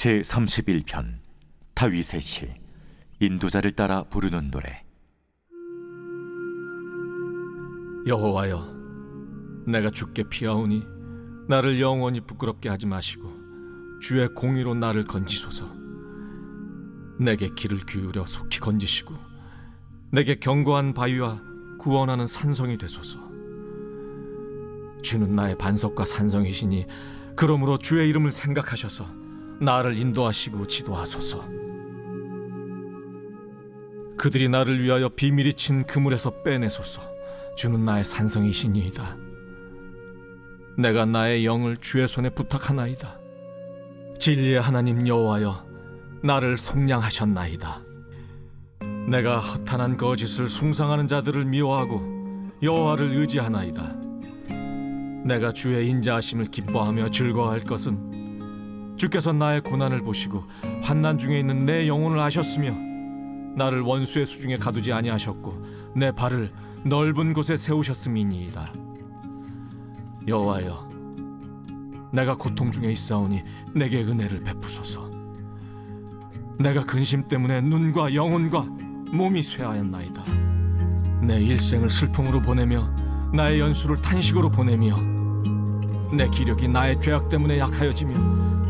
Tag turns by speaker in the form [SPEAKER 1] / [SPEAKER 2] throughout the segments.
[SPEAKER 1] 제 31편 다윗의 시 인도자를 따라 부르는 노래.
[SPEAKER 2] 여호와여 내가 주께 피하오니 나를 영원히 부끄럽게 하지 마시고 주의 공의로 나를 건지소서. 내게 길을 기울여 속히 건지시고 내게 견고한 바위와 구원하는 산성이 되소서. 주는 나의 반석과 산성이시니 그러므로 주의 이름을 생각하셔서 나를 인도하시고 지도하소서. 그들이 나를 위하여 비밀이 친 그물에서 빼내소서. 주는 나의 산성이시니이다. 내가 나의 영을 주의 손에 부탁하나이다. 진리의 하나님 여호와여 나를 속량하셨나이다. 내가 허탄한 거짓을 숭상하는 자들을 미워하고 여호와를 의지하나이다. 내가 주의 인자하심을 기뻐하며 즐거워할 것은 주께서 나의 고난을 보시고 환난 중에 있는 내 영혼을 아셨으며 나를 원수의 수중에 가두지 아니하셨고 내 발을 넓은 곳에 세우셨음이니이다. 여호와여, 내가 고통 중에 있사오니 내게 은혜를 베푸소서. 내가 근심 때문에 눈과 영혼과 몸이 쇠하였나이다. 내 일생을 슬픔으로 보내며 나의 연수를 탄식으로 보내며 내 기력이 나의 죄악 때문에 약하여지며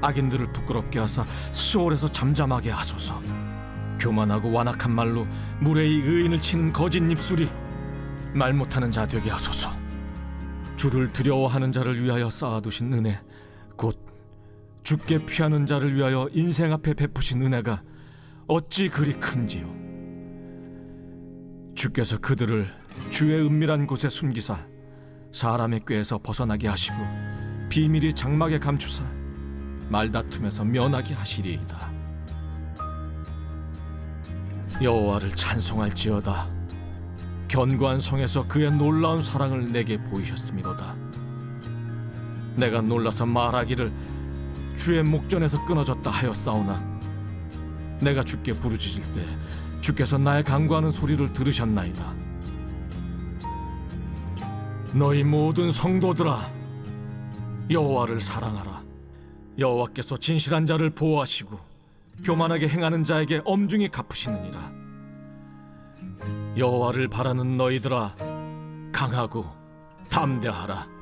[SPEAKER 2] 악인들을 부끄럽게 하사 수월에서 잠잠하게 하소서. 교만하고 완악한 말로 무례히 의인을 치는 거짓 입술이 말 못하는 자 되게 하소서. 주를 두려워하는 자를 위하여 쌓아두신 은혜, 곧 주께 피하는 자를 위하여 인생 앞에 베푸신 은혜가 어찌 그리 큰지요. 주께서 그들을 주의 은밀한 곳에 숨기사 사람의 꾀에서 벗어나게 하시고 비밀이 장막에 감추사 말다툼에서 면하게 하시리이다. 여호와를 찬송할지어다. 견고한 성에서 그의 놀라운 사랑을 내게 보이셨음이로다. 내가 놀라서 말하기를 주의 목전에서 끊어졌다 하였사오나 내가 주께 부르짖을 때 주께서 나의 간구하는 소리를 들으셨나이다. 너희 모든 성도들아 여호와를 사랑하라. 여호와께서 진실한 자를 보호하시고 교만하게 행하는 자에게 엄중히 갚으시느니라. 여호와를 바라는 너희들아 강하고 담대하라.